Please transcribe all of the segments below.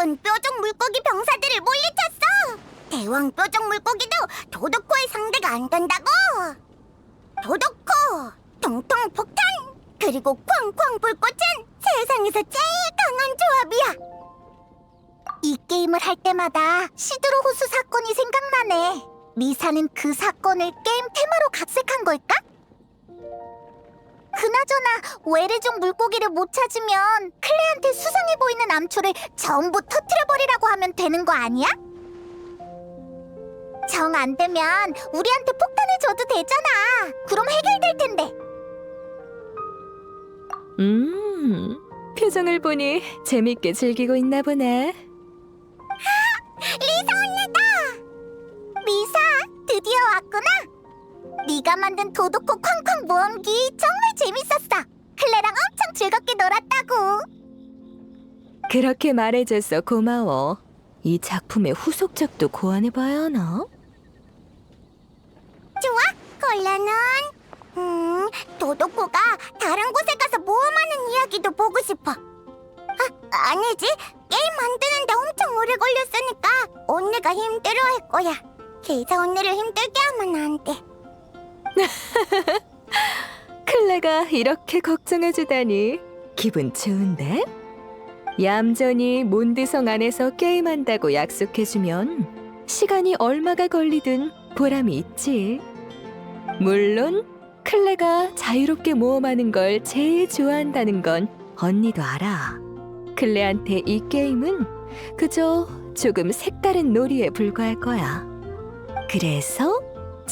나쁜 뾰족 물고기 병사들을 물리쳤어. 대왕 뾰족 물고기도 도도코의 상대가 안 된다고. 도도코, 통통 폭탄, 그리고 쾅쾅 불꽃은 세상에서 제일 강한 조합이야. 이 게임을 할 때마다 시드로 호수 사건이 생각나네. 미사는 그 사건을 게임 테마로 각색한 걸까? 그나저나 외래종 물고기를 못 찾으면 클레한테 수상해 보이는 암초를 전부 터트려버리라고 하면 되는 거 아니야? 정 안 되면 우리한테 폭탄을 줘도 되잖아. 그럼 해결될 텐데. 음, 표정을 보니 재밌게 즐기고 있나 보네. 리사 언니다! 네가 만든 도도코 쾅쾅 모험기 정말 재밌었어. 클레랑 엄청 즐겁게 놀았다고. 그렇게 말해줘서 고마워. 이 작품의 후속작도 고안해봐야 하나? 좋아, 콜라는 음, 도도코가 다른 곳에 가서 모험하는 이야기도 보고 싶어. 아, 아니지. 게임 만드는데 엄청 오래 걸렸으니까 언니가 힘들어할 거야. 그래서 언니를 힘들게 하면 안 돼. 클레가 이렇게 걱정해주다니 기분 좋은데? 얌전히 몬드성 안에서 게임한다고 약속해주면 시간이 얼마가 걸리든 보람이 있지. 물론 클레가 자유롭게 모험하는 걸 제일 좋아한다는 건 언니도 알아. 클레한테 이 게임은 그저 조금 색다른 놀이에 불과할 거야. 그래서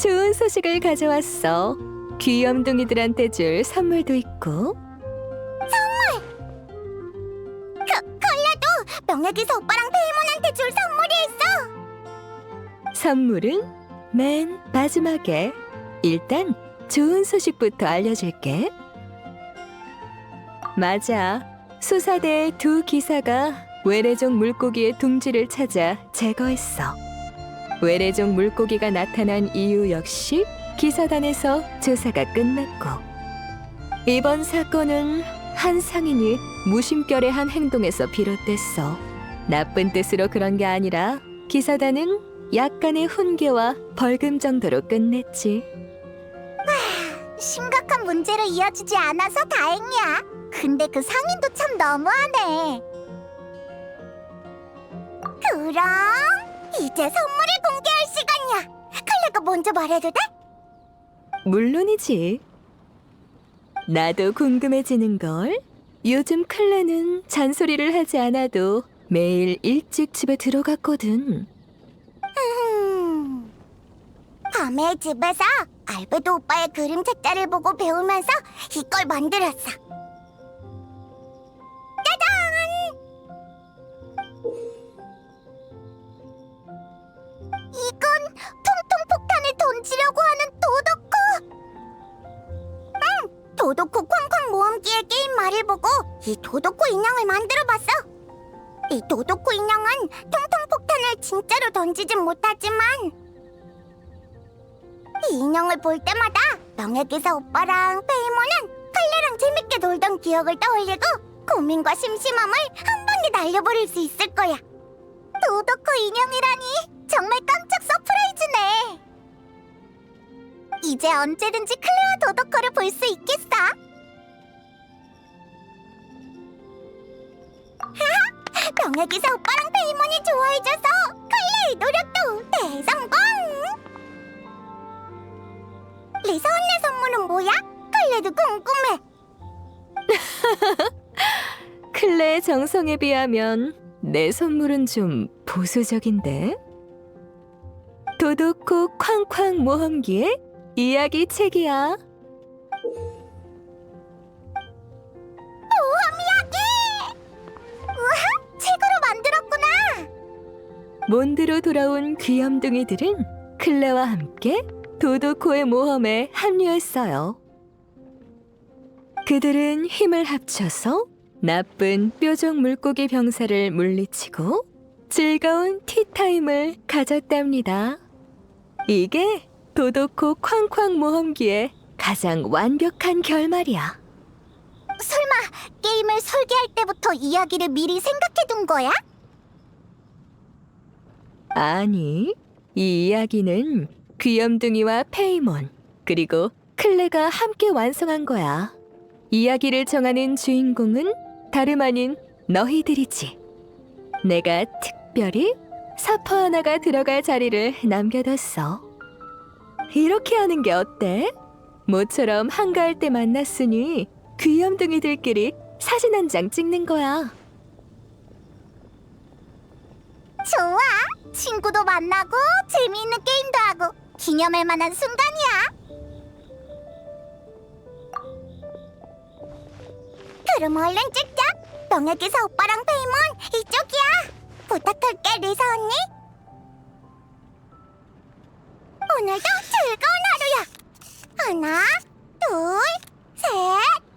좋은 소식을 가져왔어. 귀염둥이들한테 줄 선물도 있고 명예기사 오빠랑 페이몬한테 줄 선물이 있어. 선물은 맨 마지막에 일단 좋은 소식부터 알려줄게. 맞아. 수사대 두 기사가 외래종 물고기의 둥지를 찾아 제거했어. 외래종 물고기가 나타난 이유 역시 기사단에서 조사가 끝났고 이번 사건은 한 상인이 무심결의 한 행동에서 비롯됐어. 나쁜 뜻으로 그런 게 아니라 기사단은 약간의 훈계와 벌금 정도로 끝냈지. 심각한 문제로 이어지지 않아서 다행이야. 근데 그 상인도 참 너무하네. 그럼 이제 선물을 공개할 시간이야. 클레가 먼저 말해도 돼? 물론이지. 나도 궁금해지는 걸. 요즘 클레는 잔소리를 하지 않아도 매일 일찍 집에 들어갔거든. 음. 밤에 집에서 알베도 오빠의 그림 책자를 보고 배우면서 이걸 만들었어. 이 도도코 인형을 만들어봤어. 이 도도코 인형은 통통 폭탄을 진짜로 던지진 못하지만 이 인형을 볼 때마다 명예기사 오빠랑 페이모는 칼레랑 재밌게 놀던 기억을 떠올리고 고민과 심심함을 한 방에 날려버릴 수 있을 거야. 도도코 인형이라니 정말 깜짝 서프라이즈네. 이제 언제든지 클레와 도도코를 볼 수 있겠어. 명예기사 오빠랑 페이몬이 좋아해줘서 클레의 노력도 대성공! 리사 언니 선물은 뭐야? 클레도 궁금해. 클레의 정성에 비하면 내 선물은 좀 보수적인데. 도도코 쾅쾅 모험기의 이야기 책이야. 몬드로 돌아온 귀염둥이들은 클레와 함께 도도코의 모험에 합류했어요. 그들은 힘을 합쳐서 나쁜 뾰족 물고기 병사를 물리치고 즐거운 티타임을 가졌답니다. 이게 도도코 쾅쾅 모험기의 가장 완벽한 결말이야. 설마 게임을 설계할 때부터 이야기를 미리 생각해 둔 거야? 아니, 이 이야기는 귀염둥이와 페이몬, 그리고 클레가 함께 완성한 거야. 이야기를 정하는 주인공은 다름 아닌 너희들이지. 내가 특별히 사퍼 하나가 들어갈 자리를 남겨뒀어. 이렇게 하는 게 어때? 모처럼 한가할 때 만났으니 귀염둥이들끼리 사진 한 장 찍는 거야. 좋아. 친구도 만나고 재미있는 게임도 하고 기념할 만한 순간이야. 그럼 얼른 찍자. 너에게서 오빠랑 페이몬 이쪽이야. 부탁할게 리사 언니. 오늘도 즐거운 하루야. 하나, 둘, 셋.